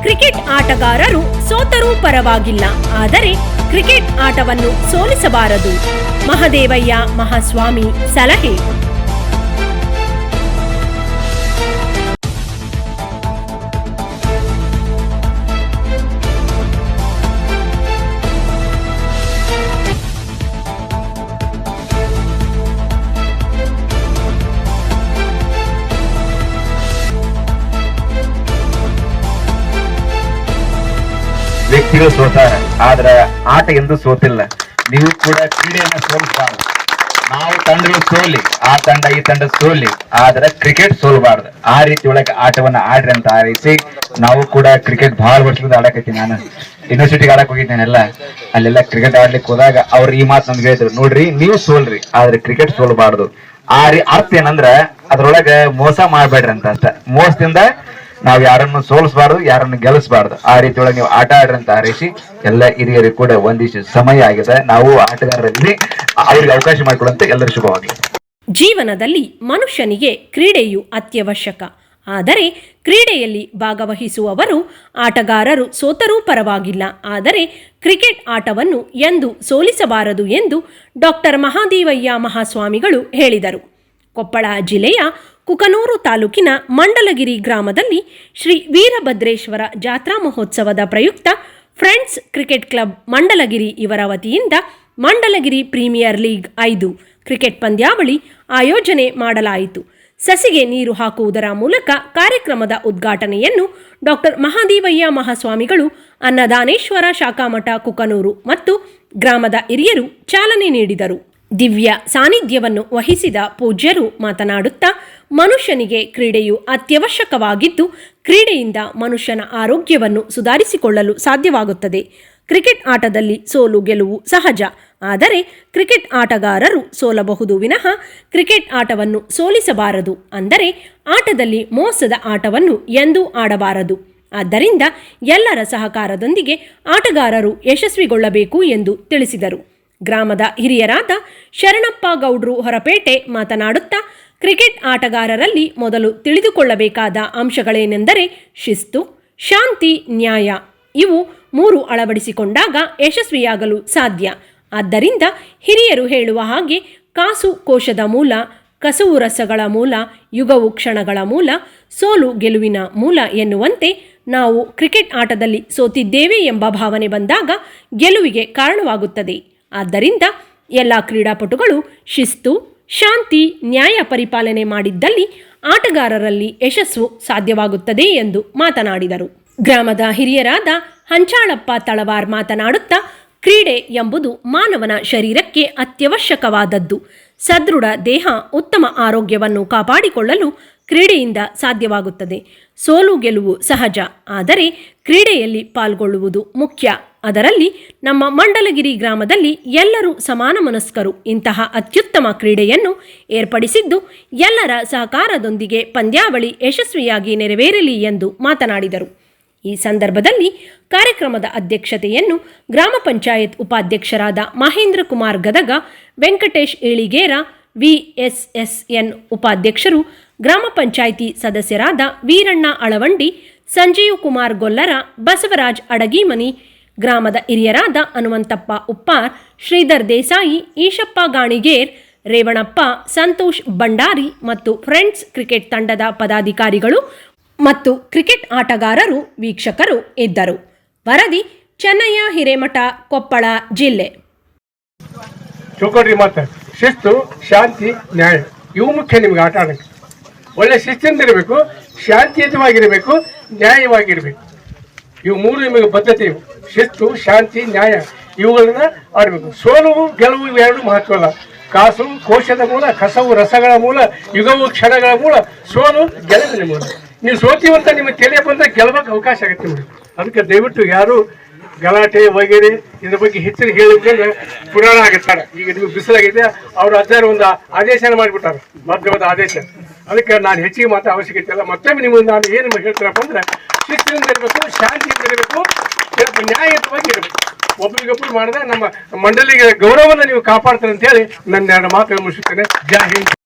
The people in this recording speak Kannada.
ಕ್ರಿಕೆಟ್ ಆಟಗಾರರು ಸೋತರೂ ಪರವಾಗಿಲ್ಲ. ಆದರೆ ಕ್ರಿಕೆಟ್ ಆಟವನ್ನು ಸೋಲಿಸಬಾರದು. ಮಹದೇವಯ್ಯ ಮಹಾಸ್ವಾಮಿ ಸಲಹೆ. ವ್ಯಕ್ತಿಗಳು ಸೋತಾರ, ಆದ್ರೆ ಆಟ ಎಂದು ಸೋತಿಲ್ಲ. ನೀವು ಕೂಡ ಕ್ರೀಡೆಯನ್ನ ಸೋಲಿಸಬಾರ್ದು ನಾವು ತಂಡಗಳು ಸೋಲಿ, ಆ ತಂಡ ಈ ತಂಡ ಸೋಲಿ, ಆದ್ರೆ ಕ್ರಿಕೆಟ್ ಸೋಲ್ಬಾರ್ದು. ಆ ರೀತಿ ಒಳಗೆ ಆಟವನ್ನ ಆಡ್ರಿ ಅಂತ ಆರೈಸಿ, ನಾವು ಕೂಡ ಕ್ರಿಕೆಟ್ ಬಹಳ ವರ್ಷದಿಂದ ಆಡಕತ್ತಿ ನಾನು. ಯೂನಿವರ್ಸಿಟಿಗೆ ಆಡಕ್ ಹೋಗಿದ್ದೇನೆಲ್ಲ ಅಲ್ಲೆಲ್ಲ ಕ್ರಿಕೆಟ್ ಆಡ್ಲಿಕ್ಕೆ ಹೋದಾಗ ಅವ್ರು ಈ ಮಾತು ನಮ್ಗೆ ಹೇಳಿದ್ರು ನೋಡ್ರಿ, ನೀವು ಸೋಲ್ರಿ, ಆದ್ರೆ ಕ್ರಿಕೆಟ್ ಸೋಲ್ಬಾರ್ದು. ಆ ರೀ ಅರ್ಥ ಏನಂದ್ರ, ಅದ್ರೊಳಗ ಮೋಸ ಮಾಡ್ಬೇಡ್ರಿ ಅಂತ ಅಷ್ಟ ಮೋಸದಿಂದ ನಾವ್ ಯಾರನ್ನು ಸೋಲಿಸಬಾರ್ದು, ಯಾರನ್ನು ಗೆಲ್ಲಿಸಬಾರ್ದು ಆ ರೀತಿ ಒಳಗೆ ನೀವು ಆಟ ಆಡ್ರಿ ಅಂತ ಎಲ್ಲ ಹಿರಿಯರಿಗೆ ಕೂಡ ಒಂದಿಷ್ಟು ಸಮಯ ಆಗಿದೆ. ನಾವು ಆಟಗಾರರಲ್ಲಿ ಅವರಿಗೆ ಅವಕಾಶ ಮಾಡಿಕೊಳ್ಳುವಂತೆ ಎಲ್ಲರೂ ಶುಭವಾಗಲಿ. ಜೀವನದಲ್ಲಿ ಮನುಷ್ಯನಿಗೆ ಕ್ರೀಡೆಯು ಅತ್ಯವಶ್ಯಕ. ಆದರೆ ಕ್ರೀಡೆಯಲ್ಲಿ ಭಾಗವಹಿಸುವವರು ಆಟಗಾರರು ಸೋತರೂ ಪರವಾಗಿಲ್ಲ ಆದರೆ ಕ್ರಿಕೆಟ್ ಆಟವನ್ನು ಎಂದು ಸೋಲಿಸಬಾರದು ಎಂದು ಡಾಕ್ಟರ್ ಮಹಾದೇವಯ್ಯ ಮಹಾಸ್ವಾಮಿಗಳು ಹೇಳಿದರು. ಕೊಪ್ಪಳ ಜಿಲ್ಲೆಯ ಕುಕನೂರು ತಾಲೂಕಿನ ಮಂಡಲಗಿರಿ ಗ್ರಾಮದಲ್ಲಿ ಶ್ರೀ ವೀರಭದ್ರೇಶ್ವರ ಜಾತ್ರಾ ಮಹೋತ್ಸವದ ಪ್ರಯುಕ್ತ ಫ್ರೆಂಡ್ಸ್ ಕ್ರಿಕೆಟ್ ಕ್ಲಬ್ ಮಂಡಲಗಿರಿ ಇವರ ವತಿಯಿಂದ ಮಂಡಲಗಿರಿ ಪ್ರೀಮಿಯರ್ ಲೀಗ್ ಐದು ಕ್ರಿಕೆಟ್ ಪಂದ್ಯಾವಳಿ ಆಯೋಜನೆ ಮಾಡಲಾಯಿತು. ಸಸಿಗೆ ನೀರು ಹಾಕುವುದರ ಮೂಲಕ ಕಾರ್ಯಕ್ರಮದ ಉದ್ಘಾಟನೆಯನ್ನು ಡಾಕ್ಟರ್ ಮಹಾದೇವಯ್ಯ ಮಹಾಸ್ವಾಮಿಗಳು, ಅನ್ನದಾನೇಶ್ವರ ಶಾಖಾಮಠ ಕುಕನೂರು ಮತ್ತು ಗ್ರಾಮದ ಹಿರಿಯರು ಚಾಲನೆ ನೀಡಿದರು. ದಿವ್ಯ ಸಾನ್ನಿಧ್ಯವನ್ನು ವಹಿಸಿದ ಪೂಜ್ಯರು ಮಾತನಾಡುತ್ತಾ, ಮನುಷ್ಯನಿಗೆ ಕ್ರೀಡೆಯು ಅತ್ಯವಶ್ಯಕವಾಗಿದ್ದು, ಕ್ರೀಡೆಯಿಂದ ಮನುಷ್ಯನ ಆರೋಗ್ಯವನ್ನು ಸುಧಾರಿಸಿಕೊಳ್ಳಲು ಸಾಧ್ಯವಾಗುತ್ತದೆ. ಕ್ರಿಕೆಟ್ ಆಟದಲ್ಲಿ ಸೋಲು ಗೆಲುವು ಸಹಜ, ಆದರೆ ಕ್ರಿಕೆಟ್ ಆಟಗಾರರು ಸೋಲಬಹುದು ವಿನಃ ಕ್ರಿಕೆಟ್ ಆಟವನ್ನು ಸೋಲಿಸಬಾರದು ಅಂದರೆ ಆಟದಲ್ಲಿ ಮೋಸದ ಆಟವನ್ನು ಎಂದೂ ಆಡಬಾರದು. ಆದ್ದರಿಂದ ಎಲ್ಲರ ಸಹಕಾರದೊಂದಿಗೆ ಆಟಗಾರರು ಯಶಸ್ವಿಗೊಳ್ಳಬೇಕು ಎಂದು ತಿಳಿಸಿದರು. ಗ್ರಾಮದ ಹಿರಿಯರಾದ ಶರಣಪ್ಪ ಗೌಡ್ರು ಹೊರಪೇಟೆ ಮಾತನಾಡುತ್ತಾ ಕ್ರಿಕೆಟ್ ಆಟಗಾರರಲ್ಲಿ ಮೊದಲು ತಿಳಿದುಕೊಳ್ಳಬೇಕಾದ ಅಂಶಗಳೇನೆಂದರೆ ಶಿಸ್ತು, ಶಾಂತಿ, ನ್ಯಾಯ. ಇವು ಮೂರು ಅಳವಡಿಸಿಕೊಂಡಾಗ ಯಶಸ್ವಿಯಾಗಲು ಸಾಧ್ಯ. ಆದ್ದರಿಂದ ಹಿರಿಯರು ಹೇಳುವ ಹಾಗೆ ಕಾಸು ಕೋಶದ ಮೂಲ, ಕಸುವು ರಸಗಳ ಮೂಲ, ಯುಗವು ಕ್ಷಣಗಳ ಮೂಲ, ಸೋಲು ಗೆಲುವಿನ ಮೂಲ ಎನ್ನುವಂತೆ ನಾವು ಕ್ರಿಕೆಟ್ ಆಟದಲ್ಲಿ ಸೋತಿದ್ದೇವೆ ಎಂಬ ಭಾವನೆ ಬಂದಾಗ ಗೆಲುವಿಗೆ ಕಾರಣವಾಗುತ್ತದೆ. ಆದ್ದರಿಂದ ಎಲ್ಲ ಕ್ರೀಡಾಪಟುಗಳು ಶಿಸ್ತು, ಶಾಂತಿ, ನ್ಯಾಯ ಪರಿಪಾಲನೆ ಮಾಡಿದ್ದಲ್ಲಿ ಆಟಗಾರರಲ್ಲಿ ಯಶಸ್ಸು ಸಾಧ್ಯವಾಗುತ್ತದೆ ಎಂದು ಮಾತನಾಡಿದರು. ಗ್ರಾಮದ ಹಿರಿಯರಾದ ಹಂಚಾಳಪ್ಪ ತಳವಾರ್ ಮಾತನಾಡುತ್ತಾ, ಕ್ರೀಡೆ ಎಂಬುದು ಮಾನವನ ಶರೀರಕ್ಕೆ ಅತ್ಯವಶ್ಯಕವಾದದ್ದು. ಸದೃಢ ದೇಹ, ಉತ್ತಮ ಆರೋಗ್ಯವನ್ನು ಕಾಪಾಡಿಕೊಳ್ಳಲು ಕ್ರೀಡೆಯಿಂದ ಸಾಧ್ಯವಾಗುತ್ತದೆ. ಸೋಲು ಗೆಲುವು ಸಹಜ. ಆದರೆ ಕ್ರೀಡೆಯಲ್ಲಿ ಪಾಲ್ಗೊಳ್ಳುವುದು ಮುಖ್ಯ. ಅದರಲ್ಲಿ ನಮ್ಮ ಮಂಡಲಗಿರಿ ಗ್ರಾಮದಲ್ಲಿ ಎಲ್ಲರೂ ಸಮಾನ ಮನಸ್ಕರು. ಇಂತಹ ಅತ್ಯುತ್ತಮ ಕ್ರೀಡೆಯನ್ನು ಏರ್ಪಡಿಸಿದ್ದು ಎಲ್ಲರ ಸಹಕಾರದೊಂದಿಗೆ ಪಂದ್ಯಾವಳಿ ಯಶಸ್ವಿಯಾಗಿ ನೆರವೇರಲಿ ಎಂದು ಮಾತನಾಡಿದರು. ಈ ಸಂದರ್ಭದಲ್ಲಿ ಕಾರ್ಯಕ್ರಮದ ಅಧ್ಯಕ್ಷತೆಯನ್ನು ಗ್ರಾಮ ಪಂಚಾಯತ್ ಉಪಾಧ್ಯಕ್ಷರಾದ ಮಹೇಂದ್ರ ಕುಮಾರ್ ಗದಗ, ವೆಂಕಟೇಶ್ ಏಳಿಗೇರ ವಿಎಸ್ಎಸ್ಎನ್ ಉಪಾಧ್ಯಕ್ಷರು, ಗ್ರಾಮ ಪಂಚಾಯಿತಿ ಸದಸ್ಯರಾದ ವೀರಣ್ಣ ಅಳವಂಡಿ, ಸಂಜೀವ್ ಕುಮಾರ್ ಗೊಲ್ಲರ, ಬಸವರಾಜ್ ಅಡಗಿಮನಿ, ಗ್ರಾಮದ ಹಿರಿಯರಾದ ಹನುಮಂತಪ್ಪ ಉಪ್ಪಾರ್, ಶ್ರೀಧರ್ ದೇಸಾಯಿ, ಈಶಪ್ಪ ಗಾಣಿಗೇರ್, ರೇವಣಪ್ಪ, ಸಂತೋಷ್ ಭಂಡಾರಿ ಮತ್ತು ಫ್ರೆಂಡ್ಸ್ ಕ್ರಿಕೆಟ್ ತಂಡದ ಪದಾಧಿಕಾರಿಗಳು ಮತ್ತು ಕ್ರಿಕೆಟ್ ಆಟಗಾರರು ವೀಕ್ಷಕರು ಇದ್ದರು. ವರದಿ, ಚೆನ್ನಯ್ಯ ಹಿರೇಮಠ ಕೊಪ್ಪಳ ಜಿಲ್ಲೆ. ಶಿಸ್ತು, ಶಾಂತಿ, ನ್ಯಾಯ. ಇವು ಮುಖ್ಯ ನಿಮ್ಗೆ ಆಟ ಆಡಕ್ಕೆ. ಒಳ್ಳೆ ಶಿಸ್ತಿಂದ ಇರಬೇಕು ಶಾಂತಿಯುತವಾಗಿರಬೇಕು, ನ್ಯಾಯವಾಗಿರಬೇಕು. ಇವು ಮೂರು ನಿಮಗೆ ಬದ್ಧತೆ ಶಿಸ್ತು, ಶಾಂತಿ, ನ್ಯಾಯ. ಇವುಗಳನ್ನ ಆಡಬೇಕು. ಸೋಲು ಗೆಲುವು ಇವೆರಡು ಮಹತ್ವ ಅಲ್ಲ. ಕಾಸು, ಕೋಶದ ಮೂಲ, ಕಸವು, ರಸಗಳ ಮೂಲ, ಯುಗವು, ಕ್ಷಣಗಳ ಮೂಲ. ಸೋಲು, ಗೆಲುವಿನ ಮೂಲ. ನೀವು ಸೋತೀವಂತ ನಿಮಗೆ ತಿಳಿಯ ಬಂದರೆ ಗೆಲ್ಲಬೇಕು ಅವಕಾಶ ಆಗುತ್ತೆ ಅದಕ್ಕೆ ದಯವಿಟ್ಟು ಯಾರು ಗಲಾಟೆ, ವಗೇರೆ ಇದ್ರ ಬಗ್ಗೆ ಹೆಚ್ಚಿನ ಹೇಳಿದ್ರೆ ಪುರಾಣ ಆಗಿರ್ತಾರೆ ಈಗ ನೀವು ಬಿಸಿಲಾಗಿದೆ, ಅವ್ರ ಅಜ್ಜಾರು ಒಂದು ಆದೇಶನ ಮಾಡಿಬಿಟ್ಟಾರೆ, ಮಾಧ್ಯಮದ ಆದೇಶ. ಅದಕ್ಕೆ ನಾನು ಹೆಚ್ಚಿಗೆ ಮಾತ್ರ ಅವಶ್ಯಕತೆ ಇಲ್ಲ. ಮತ್ತೊಮ್ಮೆ ನಿಮಗೆ ನಾನು ಏನು ಹೇಳ್ತೀರಪ್ಪ ಅಂದ್ರೆ, ಶಿಸ್ತಿನಿಂದ ಇರಬೇಕು, ಶಾಂತಿಯಿಂದ ಇರಬೇಕು ಸ್ವಲ್ಪ ನ್ಯಾಯಯುತವಾಗಿ ಇರಬೇಕು. ಒಬ್ಬರಿಗೊಬ್ಬರು ಮಾಡಿದ್ರೆ ನಮ್ಮ ಮಂಡಳಿಗೆ ಗೌರವವನ್ನು ನೀವು ಕಾಪಾಡ್ತಾರೆ ಅಂತ ಹೇಳಿ ನನ್ನ ಎರಡು ಮಾತು ಮುಗಿಸುತ್ತೇನೆ. ಜೈ ಹಿಂದ್.